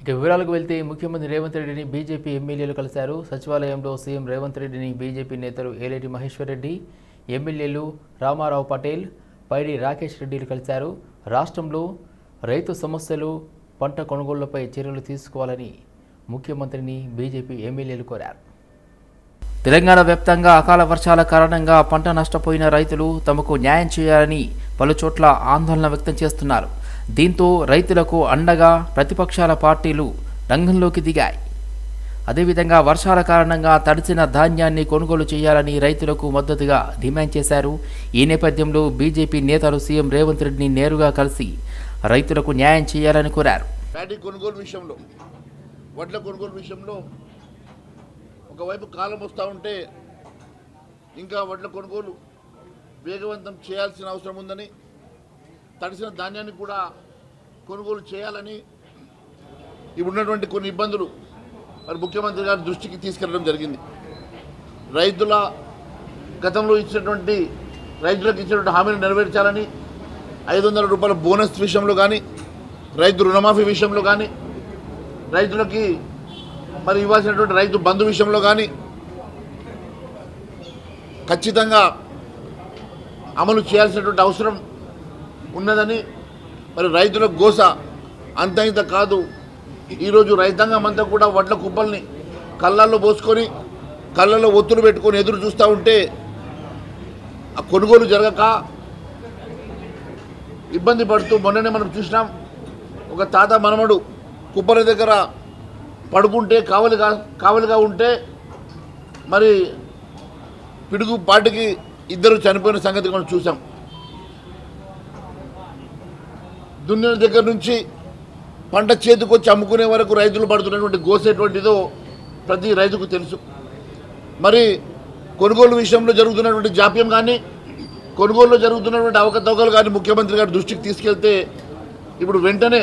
ఇక వివరాలకు వెళ్తే ముఖ్యమంత్రి రేవంత్ రెడ్డిని బీజేపీ ఎమ్మెల్యేలు కలిశారు. సచివాలయంలో సీఎం రేవంత్ రెడ్డిని బీజేపీ నేతలు ఏలేటి మహేశ్వర్ రెడ్డి ఎమ్మెల్యేలు రామారావు పటేల్ పైడి రాకేష్ రెడ్డిలు కలిశారు. రాష్ట్రంలో రైతు సమస్యలు పంట కొనుగోళ్ళపై చర్యలు తీసుకోవాలని ముఖ్యమంత్రిని బీజేపీ ఎమ్మెల్యేలు కోరారు. తెలంగాణ వ్యాప్తంగా అకాల వర్షాల కారణంగా పంట నష్టపోయిన రైతులు తమకు న్యాయం చేయాలని పలుచోట్ల ఆందోళన వ్యక్తం చేస్తున్నారు. దీంతో రైతులకు అండగా ప్రతిపక్షాల పార్టీలు రంగంలోకి దిగాయి. అదేవిధంగా వర్షాల కారణంగా తడిసిన ధాన్యాన్ని కొనుగోలు చేయాలని రైతులకు మద్దతుగా డిమాండ్ చేశారు. ఈ నేపథ్యంలో బీజేపీ నేతలు సీఎం రేవంత్ రెడ్డిని నేరుగా కలిసి రైతులకు న్యాయం చేయాలని కోరారు. కొనుగోలు విషయంలో వడ్ల కొనుగోలు విషయంలో ఒకవైపు కాలం వస్తూ ఉంటే ఇంకా వడ్ల కొనుగోలు వేగవంతం చేయాల్సిన అవసరం ఉందని తడిసిన ధాన్యాన్ని కూడా కొనుగోలు చేయాలని ఇప్పుడున్నటువంటి కొన్ని ఇబ్బందులు మరి ముఖ్యమంత్రి గారి దృష్టికి తీసుకెళ్ళడం జరిగింది. రైతుల గతంలో ఇచ్చినటువంటి రైతులకు ఇచ్చినటువంటి హామీని నెరవేర్చాలని ఐదు వందల రూపాయల బోనస్ విషయంలో కానీ రైతు రుణమాఫీ విషయంలో కానీ రైతులకి మరి ఇవ్వాల్సినటువంటి రైతు బంధు విషయంలో కానీ ఖచ్చితంగా అమలు చేయాల్సినటువంటి అవసరం ఉన్నదని మరి రైతుల గోస అంత ఇంత కాదు ఈరోజు రైతాంగం అంతా కూడా వడ్ల కుప్పల్ని కళ్ళల్లో పోసుకొని కళ్ళల్లో ఒత్తులు పెట్టుకొని ఎదురు చూస్తూ ఉంటే ఆ కొనుగోలు జరగక ఇబ్బంది పడుతూ మొన్ననే మనం చూసినాం. ఒక తాత మనమడు కుప్పల దగ్గర పడుకుంటే కావలిగా కావలిగా ఉంటే మరి పిడుగు పాటికి ఇద్దరు చనిపోయిన సంగతి మనం చూసాం. దున్నిన దగ్గర నుంచి పంట చేతికొచ్చి అమ్ముకునే వరకు రైతులు పడుతున్నటువంటి గోసేటువంటిదో ప్రతి రైతుకు తెలుసు. మరి కొనుగోలు విషయంలో జరుగుతున్నటువంటి జాప్యం కానీ కొనుగోలులో జరుగుతున్నటువంటి అవకతవకలు కానీ ముఖ్యమంత్రి గారి దృష్టికి తీసుకెళ్తే ఇప్పుడు వెంటనే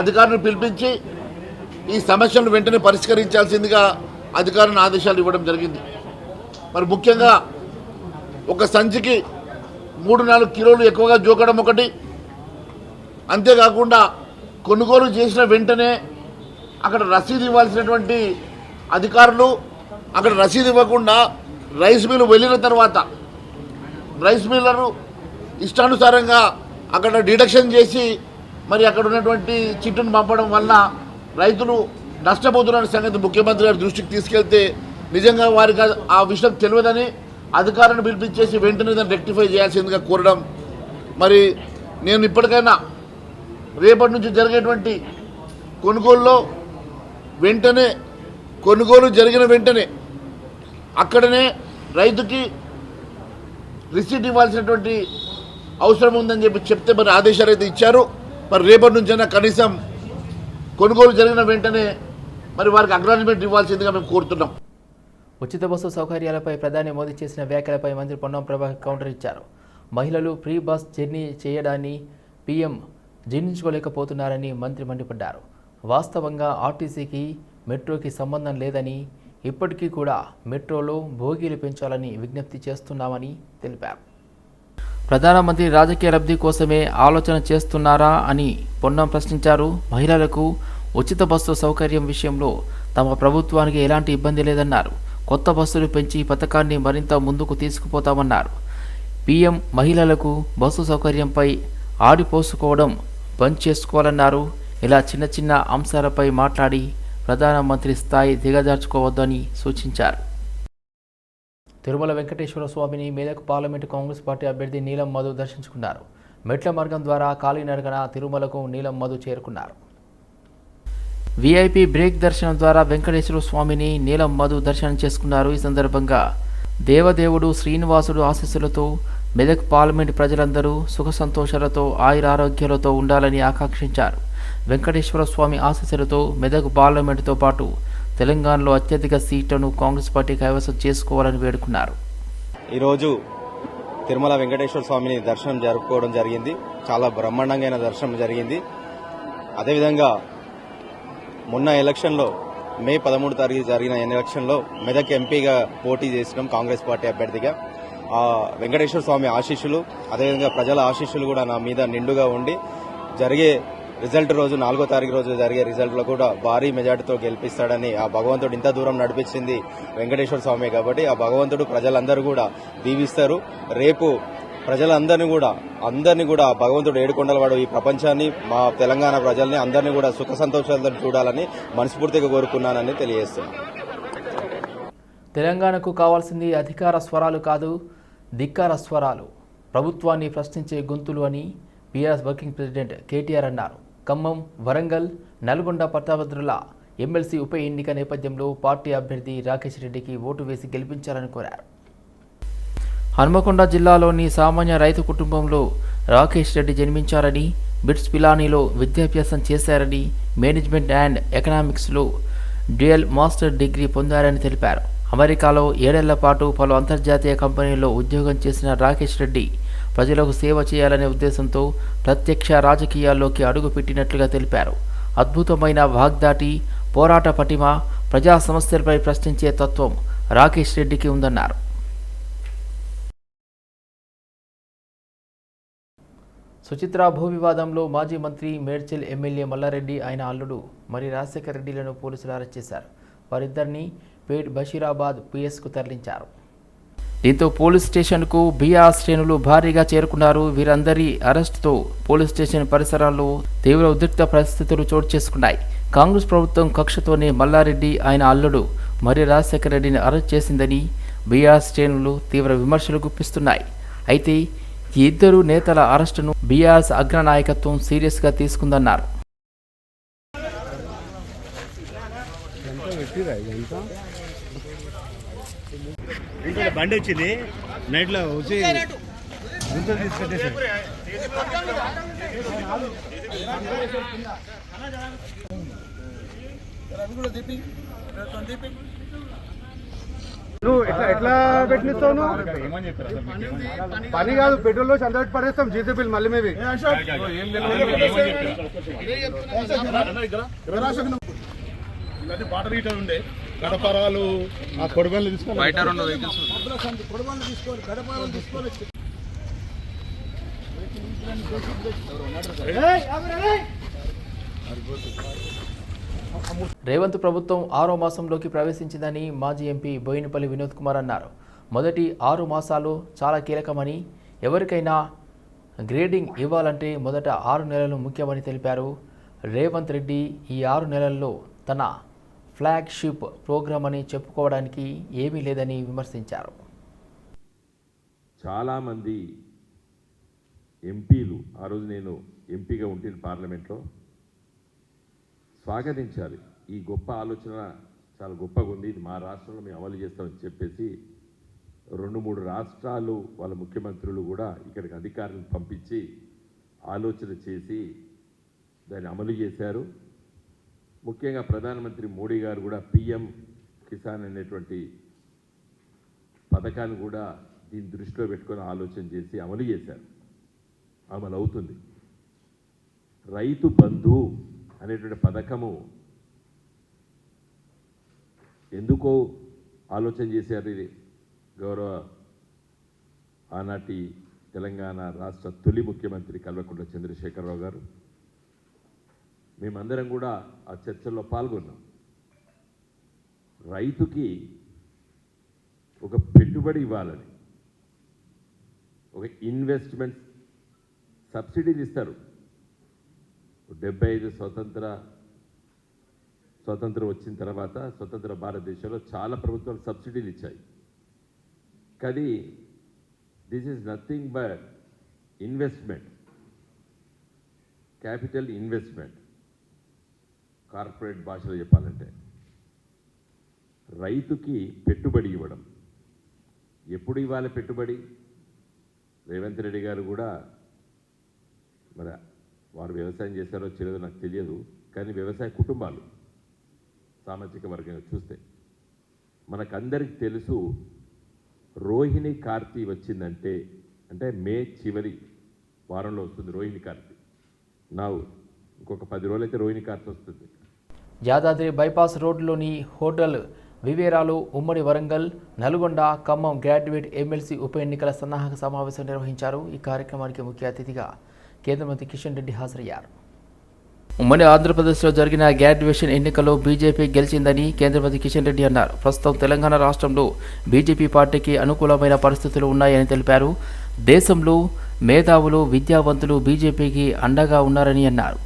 అధికారులను పిలిపించి ఈ సమస్యలను వెంటనే పరిష్కరించాల్సిందిగా అధికారులను ఆదేశాలు ఇవ్వడం జరిగింది. మరి ముఖ్యంగా ఒక సంచికి మూడు నాలుగు కిలోలు ఎక్కువగా జోకడం ఒకటి అంతేకాకుండా కొనుగోలు చేసిన వెంటనే అక్కడ రసీదు ఇవ్వాల్సినటువంటి అధికారులు అక్కడ రసీదు ఇవ్వకుండా రైస్ మిల్ వెళ్ళిన తర్వాత రైస్ మిల్లరు ఇష్టానుసారంగా అక్కడ డిడక్షన్ చేసి మరి అక్కడ ఉన్నటువంటి చిట్టును పంపడం వల్ల రైతులు నష్టపోతున్న సంగతి ముఖ్యమంత్రి గారి దృష్టికి తీసుకెళ్తే నిజంగా వారికి ఆ- విషయం తెలియదని అధికారులను పిలిపించేసి వెంటనే దాన్ని రెక్టిఫై చేయాల్సిందిగా కోరడం. మరి నేను ఇప్పటికైనా రేపటి నుంచి జరిగేటువంటి కొనుగోలులో వెంటనే కొనుగోలు జరిగిన వెంటనే అక్కడనే రైతుకి రిసీట్ ఇవ్వాల్సినటువంటి అవసరం ఉందని చెప్పి చెప్తే మరి ఆదేశాలు అయితే ఇచ్చారు. మరి రేపటి నుంచైనా కనీసం కొనుగోలు జరిగిన వెంటనే మరి వారికి అగ్రాజ్మెంట్ ఇవ్వాల్సిందిగా మేము కోరుతున్నాం. ఉచిత బస్సు సౌకర్యాలపై ప్రధాని మోదీ చేసిన వ్యాఖ్యలపై మంత్రి పొన్నం ప్రభాకర్ కౌంటర్ ఇచ్చారు. మహిళలు ఫ్రీ బస్ జర్నీ చేయడాన్ని పీఎం జీర్ణించుకోలేకపోతున్నారని మంత్రి మండిపడ్డారు. వాస్తవంగా ఆర్టీసీకి మెట్రోకి సంబంధం లేదని ఇప్పటికీ కూడా మెట్రోలో భోగీలు పెంచాలని విజ్ఞప్తి చేస్తున్నామని తెలిపారు. ప్రధానమంత్రి రాజకీయ లబ్ధి కోసమే ఆలోచన చేస్తున్నారా అని పొన్నం ప్రశ్నించారు. మహిళలకు ఉచిత బస్సు సౌకర్యం విషయంలో తమ ప్రభుత్వానికి ఎలాంటి ఇబ్బంది లేదన్నారు. కొత్త బస్సులు పెంచి పథకాన్ని మరింత ముందుకు తీసుకుపోతామన్నారు. పీఎం మహిళలకు బస్సు సౌకర్యంపై ఆడిపోసుకోవడం బంద్ చేసుకోవాలన్నారు. ఇలా చిన్న చిన్న అంశాలపై మాట్లాడి ప్రధానమంత్రి స్థాయి దిగజార్చుకోవద్దని సూచించారు. తిరుమల వెంకటేశ్వర స్వామిని మేదక్ పార్లమెంటు కాంగ్రెస్ పార్టీ అభ్యర్థి నీలం మధు దర్శించుకున్నారు. మెట్ల మార్గం ద్వారా కాలినడకన తిరుమలకు నీలం మధు చేరుకున్నారు. విఐపి బ్రేక్ దర్శనం ద్వారా వెంకటేశ్వర స్వామిని నీలం మధు దర్శనం చేసుకున్నారు ఈ సందర్భంగా దేవదేవుడు శ్రీనివాసుడు ఆశీస్సులతో మెదక్ పార్లమెంట్ ప్రజలందరూ సుఖ సంతోషాలతో ఆయురారోగ్యాలతో ఉండాలని ఆకాంక్షించారు. వెంకటేశ్వర స్వామి ఆశీస్సులతో మెదక్ పార్లమెంటుతో పాటు తెలంగాణలో అత్యధిక సీట్లను కాంగ్రెస్ పార్టీ కైవసం చేసుకోవాలని వేడుకున్నారు. ఈరోజు తిరుమల వెంకటేశ్వర స్వామిని దర్శనం జరుపుకోవడం జరిగింది. చాలా బ్రహ్మాండంగా దర్శనం జరిగింది. అదేవిధంగా మొన్న ఎలక్షన్లో మే పదమూడు తారీఖు జరిగిన ఎలక్షన్లో మెదక్ ఎంపీగా పోటీ చేసినాం కాంగ్రెస్ పార్టీ అభ్యర్థిగా. ఆ వెంకటేశ్వర స్వామి ఆశీస్సులు అదేవిధంగా ప్రజల ఆశీస్సులు కూడా నా మీద నిండుగా ఉండి జరిగే రిజల్ట్ రోజు నాలుగో తారీఖు రోజు జరిగే రిజల్ట్లో కూడా భారీ మెజార్టీతో గెలిపిస్తాడని ఆ భగవంతుడు ఇంత దూరం నడిపించింది వెంకటేశ్వర స్వామి కాబట్టి ఆ భగవంతుడు ప్రజలందరూ కూడా దీవిస్తారు. రేపు ప్రజలందరినీ కూడా అందరినీ కూడా ఆ భగవంతుడు ఏడుకొండలవాడు ఈ ప్రపంచాన్ని మా తెలంగాణ ప్రజల్ని అందరినీ కూడా సుఖ సంతోషాలతో చూడాలని మనస్ఫూర్తిగా కోరుకున్నానని తెలియజేస్తున్నాను. తెలంగాణకు కావాల్సింది అధికార స్వరాలు కాదు ధిక్కార స్వరాలు. ప్రభుత్వాన్ని ప్రశ్నించే గొంతులు అని బీఆర్ఎస్ వర్కింగ్ ప్రెసిడెంట్ కేటీఆర్ అన్నారు. ఖమ్మం వరంగల్ నల్గొండ పట్టభద్రుల ఎమ్మెల్సీ ఉప ఎన్నిక నేపథ్యంలో పార్టీ అభ్యర్థి రాకేష్ రెడ్డికి ఓటు వేసి గెలిపించాలని కోరారు. హన్మకొండ జిల్లాలోని సామాన్య రైతు కుటుంబంలో రాకేష్ రెడ్డి జన్మించారని బిట్స్ పిలానీలో విద్యాభ్యాసం చేశారని మేనేజ్మెంట్ అండ్ ఎకనామిక్స్లో డ్యూయల్ మాస్టర్ డిగ్రీ పొందారని తెలిపారు. అమెరికాలో ఏడేళ్ళ పాటు పలు అంతర్జాతీయ కంపెనీల్లో ఉద్యోగం చేసిన రాకేష్ రెడ్డి ప్రజలకు సేవ చేయాలనే ఉద్దేశంతో ప్రత్యక్ష రాజకీయాల్లోకి అడుగుపెట్టినట్లుగా తెలిపారు. అద్భుతమైన వాగ్దాటి పోరాట పటిమ ప్రజా సమస్యలపై ప్రశ్నించే తత్వం రాకేష్ రెడ్డికి ఉందన్నారు. సుచిత్ర భూ వివాదంలో మాజీ మంత్రి మేడ్చల్ ఎమ్మెల్యే మల్లారెడ్డి ఆయన అల్లుడు మరి రాజశేఖర రెడ్డిలను పోలీసులు అరెస్ట్ చేశారు. వారిద్దరిని పేట్ బషీరాబాద్ పిఎస్కు తరలించారు. దీంతో పోలీస్ స్టేషన్కు బీఆర్ శ్రేణులు భారీగా చేరుకున్నారు. వీరందరి అరెస్టుతో పోలీస్ స్టేషన్ పరిసరాల్లో తీవ్ర ఉద్రిక్త పరిస్థితులు చోటు చేసుకున్నాయి. కాంగ్రెస్ ప్రభుత్వం కక్షతోనే మల్లారెడ్డి ఆయన అల్లుడు మరి రాజశేఖర రెడ్డిని అరెస్ట్ చేసిందని బీఆర్ శ్రేణులు తీవ్ర విమర్శలు గుప్పిస్తున్నాయి. అయితే ఈ ఇద్దరు నేతల అరెస్టును బీఆర్ఎస్ అగ్రనాయకత్వం సీరియస్గా తీసుకుందన్నారు. ఇంట్లో బండి వచ్చింది. నైట్లో వచ్చి గుంతలు తీసుకొట్టేసారు నువ్వు ఎట్లా ఎట్లా పెట్టిస్తావు నువ్వు? పని కాదు పెట్రోల్లో చంద పెట్టి పడేస్తాం జీతో బిల్ మళ్ళీ మేబీ. వాటర్ హీటర్ ఉండే. గడపరాలు ఆ కొడుగలు తీసుకొని బయట రెండు రేవంత్ ప్రభుత్వం ఆరో మాసంలోకి ప్రవేశించిందని మాజీ ఎంపీ బోయినపల్లి వినోద్ కుమార్ అన్నారు. మొదటి ఆరు మాసాలు చాలా కీలకమని ఎవరికైనా గ్రేడింగ్ ఇవ్వాలంటే మొదట ఆరు నెలలు ముఖ్యమని తెలిపారు. రేవంత్ రెడ్డి ఈ ఆరు నెలల్లో తన ఫ్లాగ్షిప్ ప్రోగ్రామ్ అని చెప్పుకోవడానికి ఏమీ లేదని విమర్శించారు. చాలామంది ఎంపీలు ఆ రోజు నేను ఎంపీగా ఉంటే పార్లమెంట్లో స్వాగతించాలి. ఈ గొప్ప ఆలోచన చాలా గొప్పగా ఉంది. ఇది మా రాష్ట్రంలో మేము అమలు చేస్తామని చెప్పేసి రెండు మూడు రాష్ట్రాలు వాళ్ళ ముఖ్యమంత్రులు కూడా ఇక్కడికి అధికారులను పంపించి ఆలోచన చేసి దాన్ని అమలు చేశారు. ముఖ్యంగా ప్రధానమంత్రి మోడీ గారు కూడా పిఎం కిసాన్ అనేటువంటి పథకాన్ని కూడా దీన్ని దృష్టిలో పెట్టుకొని ఆలోచన చేసి అమలు చేశారు. అమలు అవుతుంది. రైతు బంధు అనేటువంటి పథకము ఎందుకో ఆలోచన చేశారు ఇది? గౌరవ ఆనాటి తెలంగాణ రాష్ట్ర తొలి ముఖ్యమంత్రి కల్వకుంట్ల చంద్రశేఖరరావు గారు. మేమందరం కూడా ఆ చర్చల్లో పాల్గొన్నాం. రైతుకి ఒక పెట్టుబడి ఇవ్వాలని ఒక ఇన్వెస్ట్మెంట్ సబ్సిడీలు ఇస్తారు. డెబ్బై ఐదు స్వతంత్ర స్వతంత్రం వచ్చిన తర్వాత స్వతంత్ర భారతదేశంలో చాలా ప్రభుత్వాలు సబ్సిడీలు ఇచ్చాయి. కానీ this is nothing but investment capital investment. Corporate భాషలో చెప్పాలంటే రైతుకి పెట్టుబడి ఇవ్వడం. ఎప్పుడు ఇవ్వాలి పెట్టుబడి? రేవంత్ రెడ్డి గారు కూడా మరి వారు వ్యవసాయం చేశారో చేయలేదో నాకు తెలియదు. కానీ వ్యవసాయ కుటుంబాలు సామాజిక వర్గంగా చూస్తే మనకందరికి తెలుసు రోహిణి కార్తీ వచ్చిందంటే అంటే మే చివరి వారంలో వస్తుంది రోహిణి కార్తీ. నా ఇంకొక పది రోజులైతే రోహిణి కార్తీ వస్తుంది. యాదాద్రి బైపాస్ రోడ్లోని హోటల్ వివేరాలు ఉమ్మడి వరంగల్ నల్గొండ ఖమ్మం గ్రాడ్యుయేట్ ఎమ్మెల్సీ ఉప ఎన్నికల సన్నాహక సమావేశం నిర్వహించారు. ఈ కార్యక్రమానికి ముఖ్య అతిథిగా కేంద్ర మంత్రి కిషన్ రెడ్డి హాజరయ్యారు. ఉమ్మడి ఆంధ్రప్రదేశ్లో జరిగిన గ్రాడ్యుయేషన్ ఎన్నికల్లో బీజేపీ గెలిచిందని కేంద్ర మంత్రి కిషన్ రెడ్డి అన్నారు. ప్రస్తుతం తెలంగాణ రాష్ట్రంలో బీజేపీ పార్టీకి అనుకూలమైన పరిస్థితులు ఉన్నాయని తెలిపారు. దేశంలో మేధావులు విద్యావంతులు బీజేపీకి అండగా ఉన్నారని అన్నారు.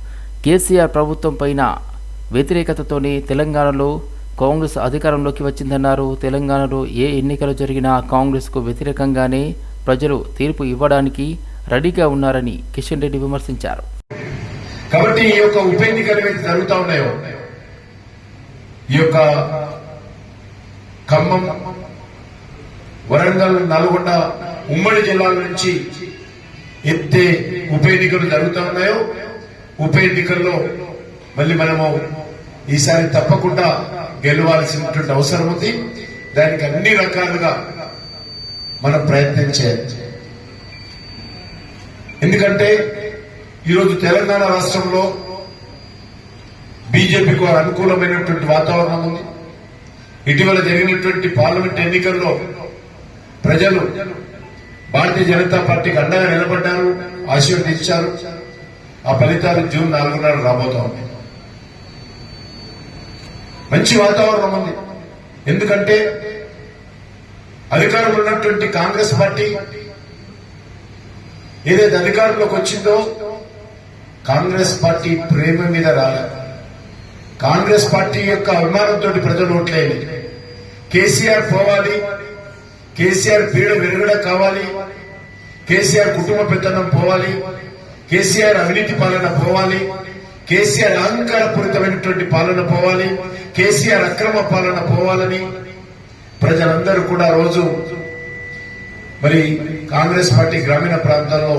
కేసీఆర్ ప్రభుత్వం పైన వ్యతిరేకతతోనే తెలంగాణలో కాంగ్రెస్ అధికారంలోకి వచ్చిందన్నారు. తెలంగాణలో ఏ ఎన్నికలు జరిగినా కాంగ్రెస్కు వ్యతిరేకంగానే ప్రజలు తీర్పు ఇవ్వడానికి రెడీగా ఉన్నారని కిషన్ రెడ్డి విమర్శించారు. కాబట్టి ఈ యొక్క ఉప ఎన్నికలు ఏవైతే జరుగుతూ ఉన్నాయో ఈ యొక్క ఖమ్మం వరంగల్ నల్గొండ ఉమ్మడి జిల్లాల నుంచి ఎత్తే ఉప ఎన్నికలు జరుగుతూ ఉన్నాయో ఉప ఎన్నికల్లో మళ్ళీ మనము ఈసారి తప్పకుండా గెలవాల్సినటువంటి అవసరం ఉంది. దానికి అన్ని రకాలుగా మనం ప్రయత్నం చేయాలి. ఎందుకంటే ఈరోజు తెలంగాణ రాష్ట్రంలో బీజేపీకి అనుకూలమైనటువంటి వాతావరణం ఉంది. ఇటీవల జరిగినటువంటి పార్లమెంట్ ఎన్నికల్లో ప్రజలు భారతీయ జనతా పార్టీకి అండగా నిలబడ్డారు ఆశీర్వదించారు. ఆ ఫలితాలు జూన్ నాలుగున్నర రాబోతా ఉన్నాయి. మంచి వాతావరణం ఉంది. ఎందుకంటే అధికారంలో ఉన్నటువంటి కాంగ్రెస్ పార్టీ ఏదైతే అధికారంలోకి వచ్చిందో కాంగ్రెస్ పార్టీ ప్రేమ మీద రాలే. కాంగ్రెస్ పార్టీ యొక్క అభిమానంతో ప్రజలు ఓట్లేని కేసీఆర్ పోవాలి కేసీఆర్ పీడ వెలుగడ కావాలి కేసీఆర్ కుటుంబ పెత్తనం పోవాలి కేసీఆర్ అవినీతి పాలన పోవాలి కేసీఆర్ అహంకారపూరితమైనటువంటి పాలన పోవాలి కేసీఆర్ అక్రమ పాలన పోవాలని ప్రజలందరూ కూడా రోజు మరి కాంగ్రెస్ పార్టీ గ్రామీణ ప్రాంతాల్లో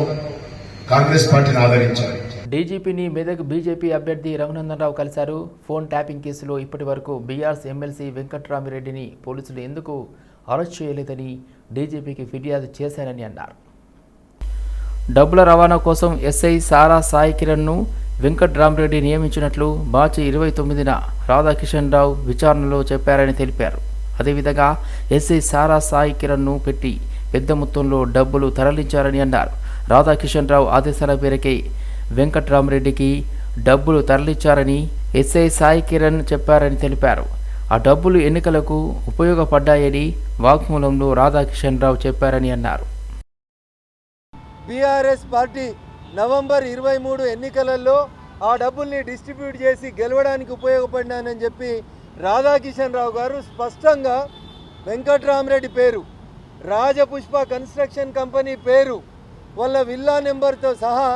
కాంగ్రెస్ పార్టీని ఆదరించారు. డీజీపీని మెదక్ బీజేపీ అభ్యర్థి రఘునందనరావు కలిశారు. ఫోన్ ట్యాపింగ్ కేసులో ఇప్పటి వరకు బీఆర్ఎస్ ఎమ్మెల్సీ వెంకట్రామిరెడ్డిని పోలీసులు ఎందుకు అరెస్ట్ చేయలేదని డీజీపీకి ఫిర్యాదు చేశానని అన్నారు. డబ్బుల రవాణా కోసం ఎస్ఐ సారా సాయి కిరణ్ను వెంకట్రామరెడ్డి నియమించినట్లు మార్చి ఇరవై తొమ్మిదిన రాధాకిషన్ రావు విచారణలో చెప్పారని తెలిపారు. అదేవిధంగా ఎస్ఐ సారా సాయి కిరణ్ను పెట్టి పెద్ద మొత్తంలో డబ్బులు తరలించారని అన్నారు. రాధాకిషన్ రావు ఆదేశాల మేరకే వెంకట్రామరెడ్డికి డబ్బులు తరలించారని ఎస్ఐ సాయి కిరణ్ చెప్పారని తెలిపారు. ఆ డబ్బులు ఎన్నికలకు ఉపయోగపడ్డాయని వాగ్మూలంలో రాధాకిషన్ రావు చెప్పారని అన్నారు. బీఆర్ఎస్ పార్టీ నవంబర్ ఇరవై మూడు ఎన్నికలలో ఆ డబ్బుల్ని డిస్ట్రిబ్యూట్ చేసి గెలవడానికి ఉపయోగపడినానని చెప్పి రాధాకిషన్ రావు గారు స్పష్టంగా వెంకట్రామరెడ్డి పేరు రాజపుష్ప కన్స్ట్రక్షన్ కంపెనీ పేరు వాళ్ళ విల్లా నెంబర్తో సహా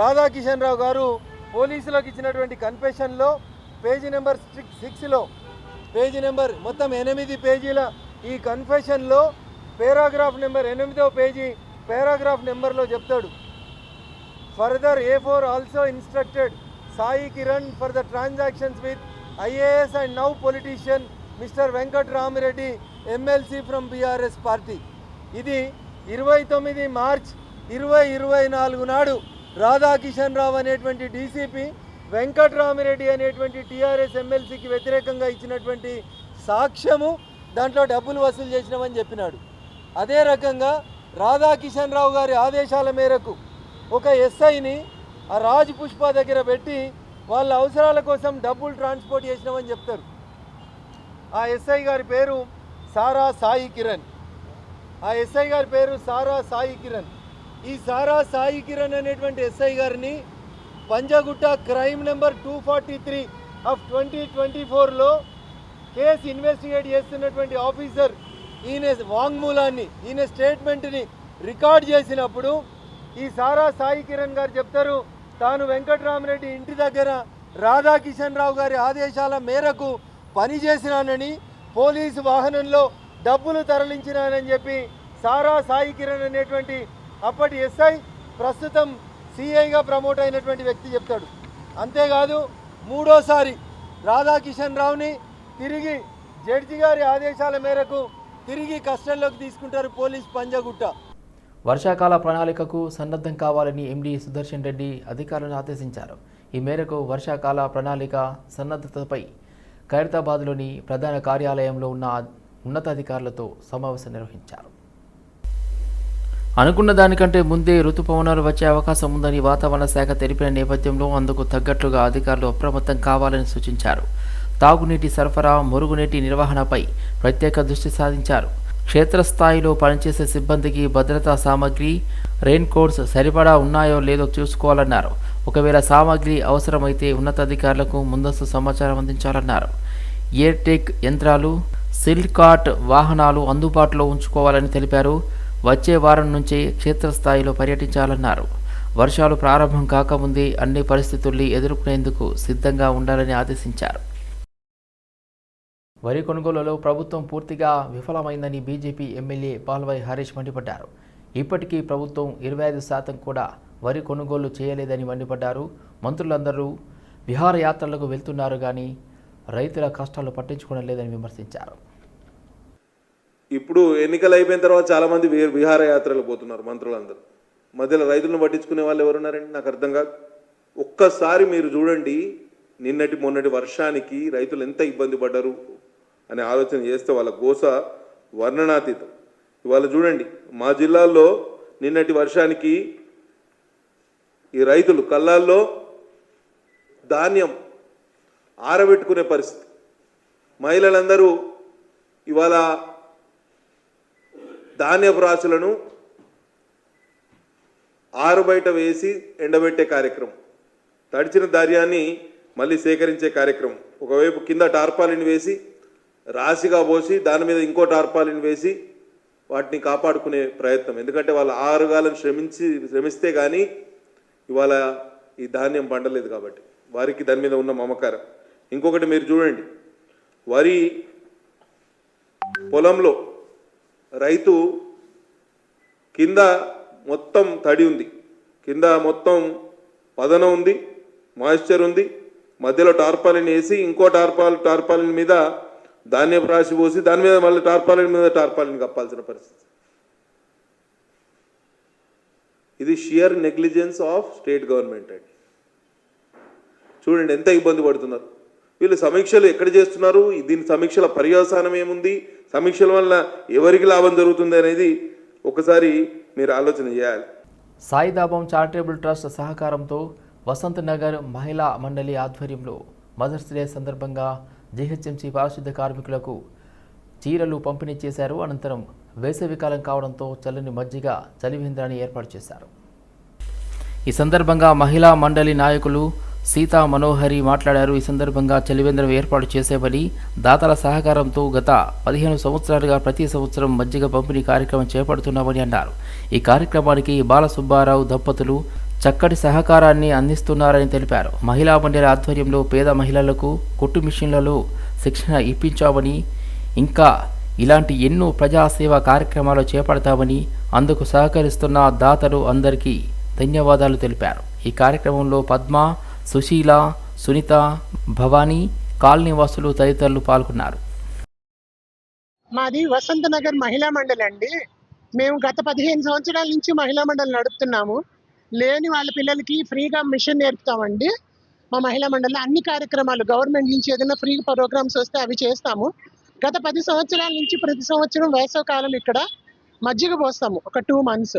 రాధాకిషన్ రావు గారు పోలీసులకు ఇచ్చినటువంటి కన్ఫెషన్లో పేజీ నెంబర్ సిక్స్ సిక్స్లో పేజీ నెంబర్ మొత్తం ఎనిమిది పేజీల ఈ కన్ఫెషన్లో పేరాగ్రాఫ్ నెంబర్ ఎనిమిదో పేజీ పేరాగ్రాఫ్ నెంబర్లో చెప్తాడు. Further A four also instructed Sai Kiran for the transactions with IAS and now politician mister Venkat Ramireddy MLC from BRS party ఇది ఇరవై తొమ్మిది మార్చ్ ఇరవై ఇరవై నాలుగు నాడు రాధాకిషన్ రావు అనేటువంటి డీసీపీ వెంకట్రామిరెడ్డి అనేటువంటి టీఆర్ఎస్ ఎమ్మెల్సీకి వ్యతిరేకంగా ఇచ్చినటువంటి సాక్ష్యము దాంట్లో డబ్బులు వసూలు చేసినామని చెప్పినాడు. అదే రకంగా రాధాకిషన్ రావు గారి ఆదేశాల మేరకు ఒక ఎస్ఐని ఆ రాజ్ పుష్ప దగ్గర పెట్టి వాళ్ళ అవసరాల కోసం డబ్బులు ట్రాన్స్పోర్ట్ చేసినామని చెప్తారు. ఆ ఎస్ఐ గారి పేరు సారా సాయి కిరణ్. ఆ ఎస్ఐ గారి పేరు సారా సాయి కిరణ్. ఈ సారా సాయి కిరణ్ అనేటువంటి ఎస్ఐ గారిని Panjagutta crime number two forty three of twenty twenty ఫోర్లో కేసు ఇన్వెస్టిగేట్ చేస్తున్నటువంటి ఆఫీసర్ ఈయన వాంగ్మూలాన్ని ఈయన స్టేట్మెంట్ని రికార్డ్ చేసినప్పుడు ఈ సారా సాయి కిరణ్ గారు చెప్తారు తాను వెంకట్రామరెడ్డి ఇంటి దగ్గర రాధాకిషన్ రావు గారి ఆదేశాల మేరకు పనిచేసినానని పోలీసు వాహనంలో డబ్బులు తరలించినానని చెప్పి సారా సాయి కిరణ్ అనేటువంటి అప్పటి ఎస్ఐ ప్రస్తుతం సిఐగా ప్రమోట్ అయినటువంటి వ్యక్తి చెప్తాడు. అంతేకాదు మూడోసారి రాధాకిషన్ రావుని తిరిగి జడ్జి గారి ఆదేశాల మేరకు తిరిగి కస్టడీలోకి తీసుకుంటారు పోలీస్ పంజగుట్ట. వర్షాకాల ప్రణాళికకు సన్నద్ధం కావాలని ఎండీ సుదర్శన్ రెడ్డి అధికారులను ఆదేశించారు. ఈ మేరకు వర్షాకాల ప్రణాళిక సన్నద్ధతపై ఖైరతాబాద్లోని ప్రధాన కార్యాలయంలో ఉన్న ఉన్నతాధికారులతో సమావేశం నిర్వహించారు. అనుకున్న దానికంటే ముందే రుతుపవనాలు వచ్చే అవకాశం ఉందని వాతావరణ శాఖ తెలిపిన నేపథ్యంలో అందుకు తగ్గట్లుగా అధికారులు అప్రమత్తం కావాలని సూచించారు. తాగునీటి సరఫరా మురుగునీటి నిర్వహణపై ప్రత్యేక దృష్టి సాధించారు క్షేత్రస్థాయిలో పనిచేసే సిబ్బందికి భద్రతా సామగ్రి రెయిన్ కోట్స్ సరిపడా ఉన్నాయో లేదో చూసుకోవాలన్నారు. ఒకవేళ సామగ్రి అవసరమైతే ఉన్నతాధికారులకు ముందస్తు సమాచారం అందించాలన్నారు. ఎయిర్టెక్ యంత్రాలు సిల్కాట్ వాహనాలు అందుబాటులో ఉంచుకోవాలని తెలిపారు. వచ్చే వారం నుంచే క్షేత్రస్థాయిలో పర్యటించాలన్నారు. వర్షాలు ప్రారంభం కాకముందే అన్ని పరిస్థితుల్ని ఎదుర్కొనేందుకు సిద్ధంగా ఉండాలని ఆదేశించారు. వరి కొనుగోలులో ప్రభుత్వం పూర్తిగా విఫలమైందని బీజేపీ ఎమ్మెల్యే పాల్వై హరీష్ మండిపడ్డారు. ఇప్పటికీ ప్రభుత్వం ఇరవై ఐదు శాతం కూడా వరి కొనుగోలు చేయలేదని మండిపడ్డారు. మంత్రులందరూ విహారయాత్రలకు వెళ్తున్నారు కానీ రైతుల కష్టాలు పట్టించుకోవడం లేదని విమర్శించారు. ఇప్పుడు ఎన్నికలు అయిపోయిన తర్వాత చాలా మంది విహారయాత్రలు పోతున్నారు మంత్రులందరూ. మధ్యలో రైతులను పట్టించుకునే వాళ్ళు ఎవరున్నారండి నాకు అర్థం కాదు. ఒక్కసారి మీరు చూడండి నిన్నటి మొన్నటి వర్షానికి రైతులు ఎంత ఇబ్బంది పడ్డారు? అనే ఆలోచన చేస్తే వాళ్ళ గోస వర్ణనాతీతం. ఇవాళ చూడండి మా జిల్లాల్లో నిన్నటి వర్షానికి ఈ రైతులు కళ్ళాల్లో ధాన్యం ఆరబెట్టుకునే పరిస్థితి. మహిళలందరూ ఇవాళ ధాన్యపు రాశులను ఆరుబయట వేసి ఎండబెట్టే కార్యక్రమం. తడిచిన ధాన్యాన్ని మళ్ళీ సేకరించే కార్యక్రమం. ఒకవైపు కింద టార్పాలిన్ వేసి రాశిగా పోసి దాని మీద ఇంకో టార్పాలిన్ వేసి వాటిని కాపాడుకునే ప్రయత్నం. ఎందుకంటే వాళ్ళ ఆరుగాలను శ్రమించి శ్రమిస్తే కానీ ఇవాళ ఈ ధాన్యం పండలేదు కాబట్టి. వారికి దాని మీద ఉన్న మమకారం. ఇంకొకటి మీరు చూడండి. వరి పొలంలో రైతు కింద మొత్తం తడి ఉంది. కింద మొత్తం పదనం ఉంది మాయిశ్చర్ ఉంది. మధ్యలో టార్పాలిన్ వేసి ఇంకో టార్పాల్ టార్పాలిన్ మీద ధాన్యపు రాసి పోసి దాని మీద మళ్ళీ టార్పాలిన్ మీద టార్పాలిన్ కప్పాల్సిన పరిస్థితి. ఇది sheer negligence of state government అండి. చూడండి ఎంత ఇబ్బంది పడుతున్నారు. వీళ్ళు సమీక్షలు ఎక్కడ చేస్తున్నారు? దీని సమీక్షల పర్యవసానం ఏముంది? సమీక్షల వల్ల ఎవరికి లాభం జరుగుతుంది అనేది ఒకసారి మీరు ఆలోచన చేయాలి. సాయిదాబం చారిటబుల్ ట్రస్ట్ సహకారంతో వసంత్ నగర్ మహిళా మండలి ఆధ్వర్యంలో మదర్స్ డే సందర్భంగా జీహెచ్ఎంసీ పారిశుద్ధ కార్మికులకు చీరలు పంపిణీ చేశారు. అనంతరం వేసవికాలం కావడంతో చల్లని మజ్జిగ చలివేంద్రాన్ని ఏర్పాటు చేశారు. ఈ సందర్భంగా మహిళా మండలి నాయకులు సీతా మనోహరి మాట్లాడారు. ఈ సందర్భంగా చలివేంద్రం ఏర్పాటు చేసేవని దాతల సహకారంతో గత పదిహేను సంవత్సరాలుగా ప్రతి సంవత్సరం మజ్జిగ పంపిణీ కార్యక్రమం చేపడుతున్నామని అన్నారు. ఈ కార్యక్రమానికి బాలసుబ్బారావు దంపతులు చక్కటి సహకారాన్ని అందిస్తున్నారని తెలిపారు. మహిళా మండలి ఆధ్వర్యంలో పేద మహిళలకు కుట్టు మిషన్లలో శిక్షణ ఇప్పించామని ఇంకా ఇలాంటి ఎన్నో ప్రజాసేవా కార్యక్రమాలు చేపడతామని అందుకు సహకరిస్తున్న దాతలు అందరికీ ధన్యవాదాలు తెలిపారు. ఈ కార్యక్రమంలో పద్మ సుశీల సునీత భవానీ కాలనీ వాసులు తదితరులు పాల్గొన్నారు. మాది వసంత నగర్ మహిళా మండలి అండి మేము గత పదిహేను సంవత్సరాల నుంచి మహిళా మండలి నడుపుతున్నాము. లేని వాళ్ళ పిల్లలకి ఫ్రీగా మిషన్ నేర్పుతామండి. మా మహిళా మండలి అన్ని కార్యక్రమాలు గవర్నమెంట్ నుంచి ఏదైనా ఫ్రీ ప్రోగ్రామ్స్ వస్తే అవి చేస్తాము. గత పది సంవత్సరాల నుంచి ప్రతి సంవత్సరం వేసవకాలం ఇక్కడ మజ్జిగ పోస్తాము ఒక టూ మంత్స్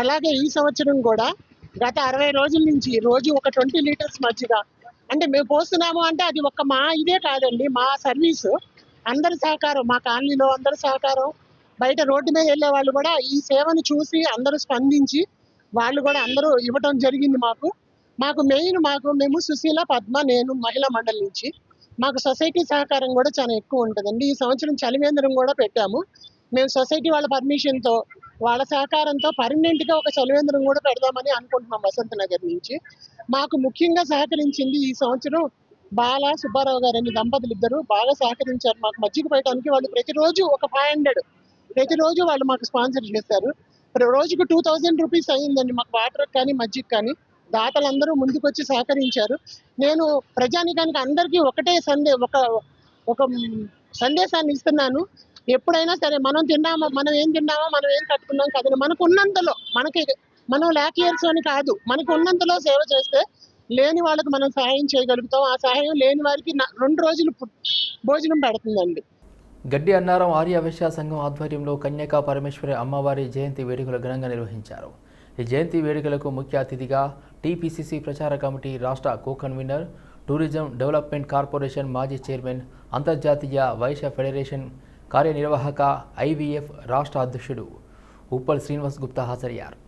అలాగే ఈ సంవత్సరం కూడా గత అరవై రోజుల నుంచి రోజు ఒక ట్వంటీ లీటర్స్ మజ్జిగ. అంటే మేము పోస్తున్నాము అంటే అది ఒక మా ఇదే కాదండి మా సర్వీసు. అందరి సహకారం మా కాలనీలో అందరి సహకారం. బయట రోడ్డు మీద వెళ్ళే వాళ్ళు కూడా ఈ సేవను చూసి అందరూ స్పందించి వాళ్ళు కూడా అందరూ ఇవ్వటం జరిగింది మాకు. మాకు మెయిన్ మాకు మేము సుశీల పద్మ నేను మహిళా మండలి నుంచి. మాకు సొసైటీ సహకారం కూడా చాలా ఎక్కువ ఉంటుందండి. ఈ సంవత్సరం చలివేంద్రం కూడా పెట్టాము. మేము సొసైటీ వాళ్ళ పర్మిషన్తో వాళ్ళ సహకారంతో పర్మనెంట్గా ఒక చలివేంద్రం కూడా పెడదామని అనుకుంటున్నాం వసంత నగర్ నుంచి. మాకు ముఖ్యంగా సహకరించింది ఈ సంవత్సరం బాల సుబ్బారావు గారు అనే దంపతులు ఇద్దరు బాగా సహకరించారు మాకు. మజ్జిగ పెట్టడానికి వాళ్ళు ప్రతిరోజు ఒక ఫైవ్ హండ్రెడ్ ప్రతిరోజు వాళ్ళు మాకు స్పాన్సర్ చేస్తారు రోజుకు టూ థౌజండ్ రూపీస్ అయ్యిందండి మాకు వాటర్ కానీ మజ్జిగ కానీ. దాతలందరూ ముందుకొచ్చి సహకరించారు. నేను ప్రజానికానికి అందరికీ ఒకటే సందే ఒక ఒక సందేశాన్ని ఇస్తున్నాను. ఎప్పుడైనా సరే మనం తిన్నామా మనం ఏం తిన్నామా మనం ఏం కట్టుకున్నాం కదా మనకు ఉన్నంతలో మనకి మనం ల్యాక్ అని కాదు మనకు ఉన్నంతలో సేవ చేస్తే లేని వాళ్ళకి మనం సహాయం చేయగలుగుతాం. ఆ సహాయం లేని వారికి న- రెండు రోజులు భోజనం పెడుతుందండి. గడ్డి అన్నారం ఆర్య వైశ్య సంఘం ఆధ్వర్యంలో కన్యకా పరమేశ్వరి అమ్మవారి జయంతి వేడుకలు ఘనంగా నిర్వహించారు. ఈ జయంతి వేడుకలకు ముఖ్య అతిథిగా టీపీసీసీ ప్రచార కమిటీ రాష్ట్ర co convener tourism development corporation మాజీ చైర్మన్ అంతర్జాతీయ వైశ్య ఫెడరేషన్ కార్యనిర్వాహక ఐవీఎఫ్ రాష్ట్ర అధ్యక్షుడు ఉప్పల్ శ్రీనివాస్ గుప్తా హాజరయ్యారు.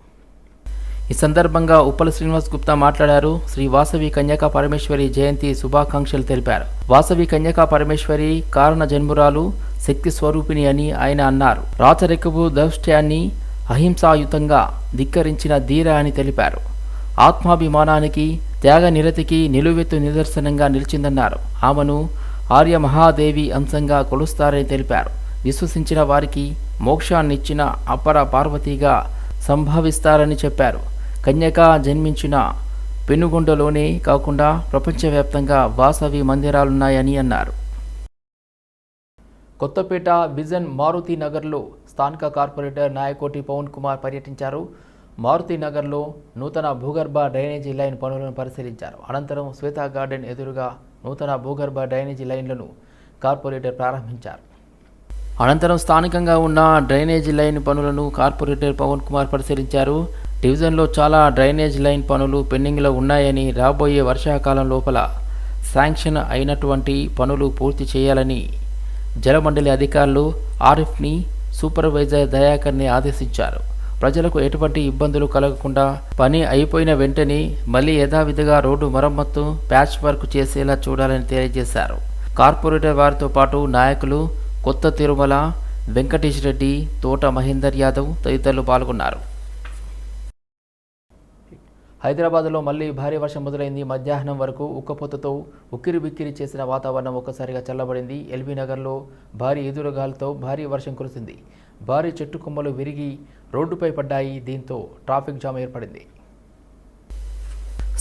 ఈ సందర్భంగా ఉప్పల శ్రీనివాస్ గుప్తా మాట్లాడారు. శ్రీ వాసవి కన్యకా పరమేశ్వరి జయంతి శుభాకాంక్షలు తెలిపారు. వాసవి కన్యకా పరమేశ్వరి కారణ జన్మురాలు శక్తి స్వరూపిణి అని ఆయన అన్నారు. రాచరికపు దౌష్ట్యాన్ని అహింసాయుతంగా ధిక్కరించిన ధీర అని తెలిపారు. ఆత్మాభిమానానికి త్యాగ నిరతికి నిలువెత్తు నిదర్శనంగా నిలిచిందన్నారు. ఆమెను ఆర్య మహాదేవి అంశంగా కొలుస్తారని తెలిపారు. విశ్వసించిన వారికి మోక్షాన్నిచ్చిన అపర పార్వతిగా సంభావిస్తారని చెప్పారు. కన్యక జన్మించిన పెనుగొండలోనే కాకుండా ప్రపంచవ్యాప్తంగా వాసవి మందిరాలున్నాయని అన్నారు. కొత్తపేట విజన్ మారుతి నగర్లో స్థానిక కార్పొరేటర్ నాయకోటి పవన్ కుమార్ పర్యటించారు. మారుతి నగర్లో నూతన భూగర్భ డ్రైనేజీ లైన్ పనులను పరిశీలించారు. అనంతరం శ్వేతా గార్డెన్ ఎదురుగా నూతన భూగర్భ డ్రైనేజీ లైన్లను కార్పొరేటర్ ప్రారంభించారు. అనంతరం స్థానికంగా ఉన్న డ్రైనేజీ లైన్ పనులను కార్పొరేటర్ పవన్ కుమార్ పరిశీలించారు. డివిజన్లో చాలా డ్రైనేజ్ లైన్ పనులు పెండింగ్లో ఉన్నాయని రాబోయే వర్షాకాలం లోపల శాంక్షన్ అయినటువంటి పనులు పూర్తి చేయాలని జలమండలి అధికారులు ఆరిఫ్ని సూపర్వైజర్ దయాకర్ని ఆదేశించారు. ప్రజలకు ఎటువంటి ఇబ్బందులు కలగకుండా పని అయిపోయిన వెంటనే మళ్ళీ యథావిధిగా రోడ్డు మరమ్మత్తు ప్యాచ్ వర్క్ చేసేలా చూడాలని తెలియజేశారు. కార్పొరేటర్ వారితో పాటు నాయకులు కొత్త తిరుమల వెంకటేష్ రెడ్డి తోట మహేందర్ యాదవ్ తదితరులు పాల్గొన్నారు. హైదరాబాద్లో మళ్ళీ భారీ వర్షం మొదలైంది. మధ్యాహ్నం వరకు ఉక్కపోతతో ఉక్కిరి బిక్కిరి చేసిన వాతావరణం ఒక్కసారిగా చల్లబడింది. ఎల్బీ నగర్లో భారీ ఎదురుగాలతో భారీ వర్షం కురిసింది. భారీ చెట్టు కొమ్మలు విరిగి రోడ్డుపై పడ్డాయి. దీంతో ట్రాఫిక్ జామ్ ఏర్పడింది.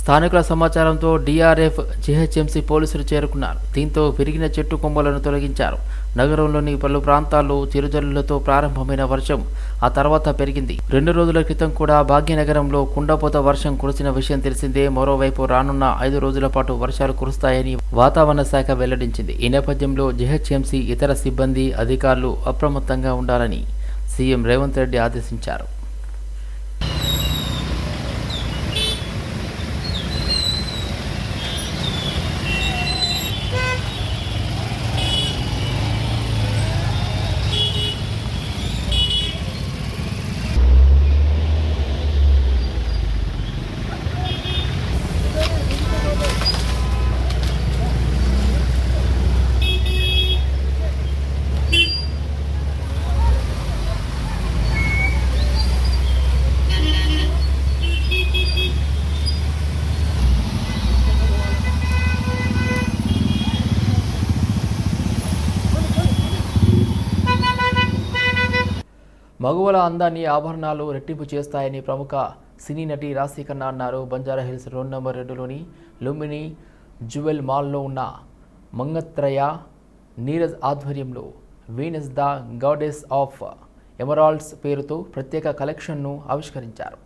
స్థానికుల సమాచారంతో డిఆర్ఎఫ్ జిహెచ్ఎంసీ పోలీసులు చేరుకున్నారు. దీంతో విరిగిన చెట్టు కొమ్మలను తొలగించారు. నగరంలోని పలు ప్రాంతాల్లో చిరుజల్లులతో ప్రారంభమైన వర్షం ఆ తర్వాత పెరిగింది. రెండు రోజుల క్రితం కూడా భాగ్యనగరంలో కుండపోత వర్షం కురిసిన విషయం తెలిసిందే. మరోవైపు రానున్న ఐదు రోజుల పాటు వర్షాలు కురుస్తాయని వాతావరణ శాఖ వెల్లడించింది. ఈ నేపథ్యంలో జిహెచ్ఎంసీ ఇతర సిబ్బంది అధికారులు అప్రమత్తంగా ఉండాలని సీఎం రేవంత్ రెడ్డి ఆదేశించారు. మగువల అందాన్ని ఆభరణాలు రెట్టింపు చేస్తాయని ప్రముఖ సినీ నటి రాశి ఖన్నా అన్నారు. బంజారా హిల్స్ రోడ్ నెంబర్ రెండులోని లుంబిని జువెల్ మాల్లో ఉన్న మంగత్రయ నీరజ్ ఆధ్వర్యంలో Venus the goddess of emeralds పేరుతో ప్రత్యేక కలెక్షన్ను ఆవిష్కరించారు.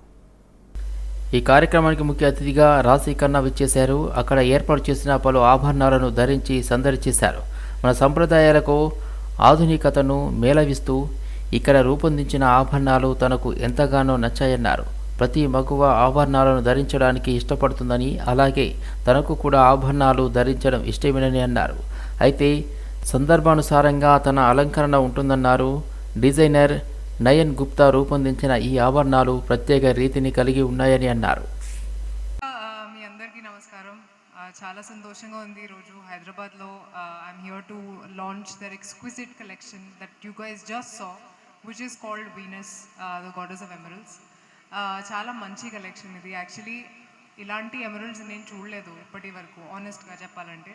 ఈ కార్యక్రమానికి ముఖ్య అతిథిగా రాశి ఖన్నా విచ్చేశారు. అక్కడ ఏర్పాటు చేసిన పలు ఆభరణాలను ధరించి సందడి చేశారు. మన సంప్రదాయాలకు ఆధునికతను మేళవిస్తూ ఇక్కడ రూపొందించిన ఆభరణాలు తనకు ఎంతగానో నచ్చాయన్నారు. ప్రతి మగువ ఆభరణాలను ధరించడానికి ఇష్టపడుతుందని అలాగే తనకు కూడా ఆభరణాలు ధరించడం ఇష్టమేనని అన్నారు. అయితే సందర్భానుసారంగా తన అలంకరణ ఉంటుందన్నారు. డిజైనర్ నయన్ గుప్తా రూపొందించిన ఈ ఆభరణాలు ప్రత్యేక రీతిని కలిగి ఉన్నాయని అన్నారు. మీ అందరికీ నమస్కారం. చాలా సంతోషంగా ఉంది ఈరోజు హైదరాబాద్లో. I'm here to launch their exquisite collection that you guys just saw Which is called Venus the goddess of emeralds చాలా మంచి కలెక్షన్ ఇది యాక్చువల్లీ ఇలాంటి ఎమరల్స్ నేను చూడలేదు ఇప్పటి వరకు ఆనెస్ట్గా చెప్పాలంటే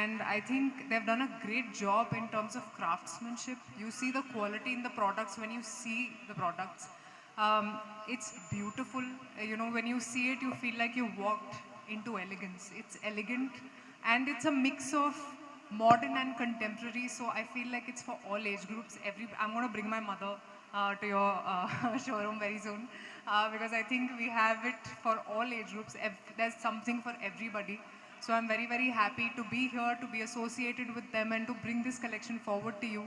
and I think Dev done a great job in terms of craftsmanship you see the quality in the products when you see the products um, it's beautiful. Uh, You know, when you see it, you feel like you walked into elegance. It's elegant and it's a mix of modern and contemporary. So I feel like it's for all age groups. Every I'm going to bring my mother uh, to your uh, showroom very soon uh, because I think we have it for all age groups. There's something for everybody. So I'm very, very happy to be here, to be associated with them, and to bring this collection forward to you.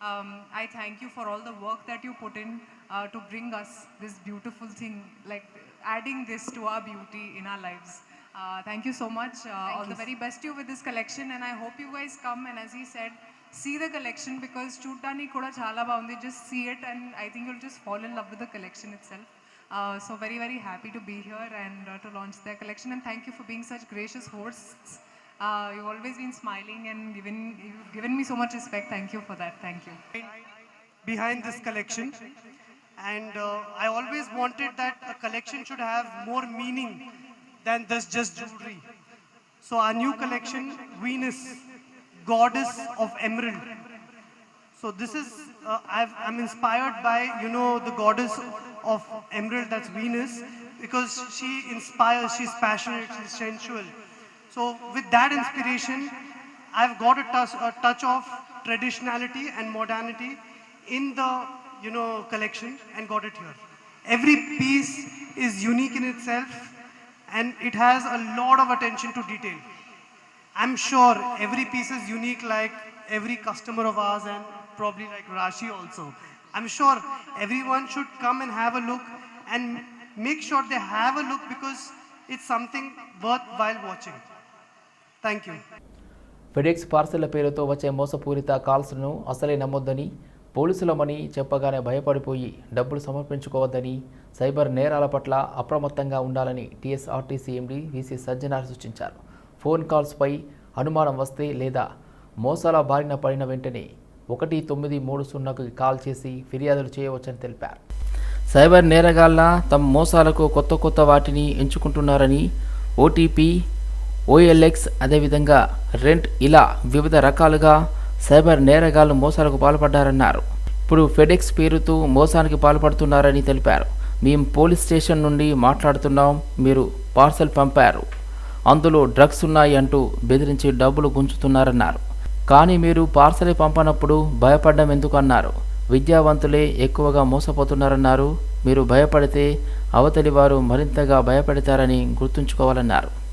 Um, I thank you for all the work that you put in uh, to bring us this beautiful thing, like adding this to our beauty in our lives. Uh, thank you so much. Uh, all the very best to you with this collection, and I hope you guys come and, as he said, see the collection because చూడటానికి కూడా చాలా బాగుంది just see it and I think you'll just fall in love with the collection itself. Uh, so very very happy to be here and uh, to launch their collection and thank you for being such gracious hosts. Uh, you've always been smiling and given you've given me so much respect. Thank you for that. Thank you. behind this collection. And uh, I always wanted that a collection should have more meaning than this just jewelry. So our new collection, Venus, goddess of emerald. So this is, uh, I've, I'm inspired by, you know, the goddess of emerald, that's Venus, because she inspires, she's passionate, she's sensual. So with that inspiration, I've got a a touch of traditionality and modernity in the, you know, collection and got it here. Every piece is unique in itself and it has a lot of attention to detail. I'm sure every piece is unique like every customer of ours and probably like Rashi also. I'm sure everyone should come and have a look and make sure they have a look because it's something worthwhile watching. Thank you. FedEx పార్సెళ్ల పేరుతో వచ్చే మోసపూరిత కాల్స్ను అసలే నమ్మొద్దని పోలీసులమని చెప్పగానే భయపడిపోయి డబ్బులు సమర్పించుకోవద్దని cyber నేరాల పట్ల అప్రమత్తంగా ఉండాలని టీఎస్ఆర్టీసీ ఎండీ వీసీ సజ్జనార్ సూచించారు. ఫోన్ కాల్స్పై అనుమానం వస్తే లేదా మోసాల బారిన పడిన వెంటనే ఒకటి తొమ్మిది మూడు సున్నాకు కాల్ చేసి ఫిర్యాదులు చేయవచ్చని తెలిపారు. సైబర్ నేరగాళ్ళ తమ మోసాలకు కొత్త కొత్త వాటిని ఎంచుకుంటున్నారని ఓటీపీ ఓఎల్ఎక్స్ అదేవిధంగా రెంట్ ఇలా వివిధ రకాలుగా సైబర్ నేరగాళ్ళు మోసాలకు పాల్పడ్డారన్నారు. ఇప్పుడు ఫెడెక్స్ పేరుతో మోసానికి పాల్పడుతున్నారని తెలిపారు. మేము పోలీస్ స్టేషన్ నుండి మాట్లాడుతున్నాం మీరు పార్సల్ పంపారు. అందులో డ్రగ్స్ ఉన్నాయి అంటూ బెదిరించి డబ్బులు గుంజుతున్నారన్నారు. కానీ మీరు పార్సల్ పంపనప్పుడు భయపడ్డం ఎందుకన్నారు? విద్యావంతులే ఎక్కువగా మోసపోతున్నారన్నారు. మీరు భయపడితే అవతలి వారు మరింతగా భయపడతారని గుర్తుంచుకోవాలన్నారు.